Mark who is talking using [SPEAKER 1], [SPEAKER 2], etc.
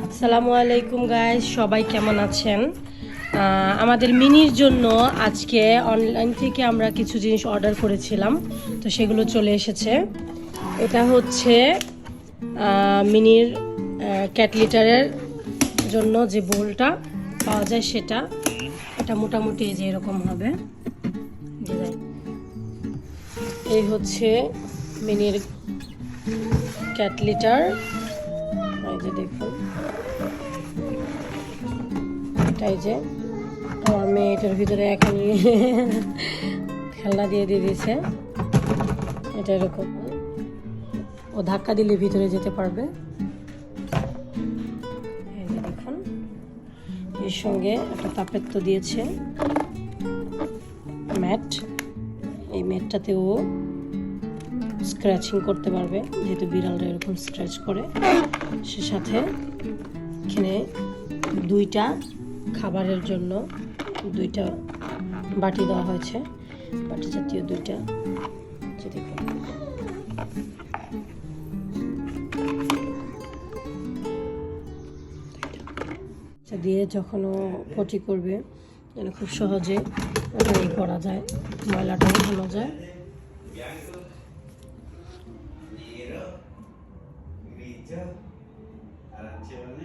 [SPEAKER 1] আসসালামু আলাইকুম গাইস সবাই কেমন আছেন? আমাদের মিনির জন্য আজকে অনলাইন থেকে আমরা কিছু জিনিস অর্ডার করেছিলাম, তো সেগুলো চলে এসেছে। এটা হচ্ছে মিনির ক্যাট লিটারের জন্য যে বোলটা পাওয়া যায় সেটা। এটা মোটামুটি যে এরকম হবে। এই হচ্ছে মিনির ক্যাট লিটার এই যে দেখুন। এটাই যে আমার মেয়ে এটার ভিতরে এখন খেলনা দিয়ে দিয়ে দিয়েছে। এটা এরকম ও ধাক্কা দিলে ভিতরে যেতে পারবে। দেখুন। এর সঙ্গে একটা তাপেত্র দিয়েছে। ম্যাট। এই ম্যাটটাতে ও স্ক্র্যাচিং করতে পারবে, যেহেতু বিড়ালরা এরকম স্ক্র্যাচ করে। সে সাথে এখানে দুইটা খাবারের জন্য দুইটা বাটি দেওয়া হয়েছে। বাটি জাতীয় দুইটা। যে দেখুন। এটা দিয়ে যখন ও পটি করবে, যেন খুব সহজে করা যায় ময়লাটা উঠানো যায়।
[SPEAKER 2] Grigio, arancione.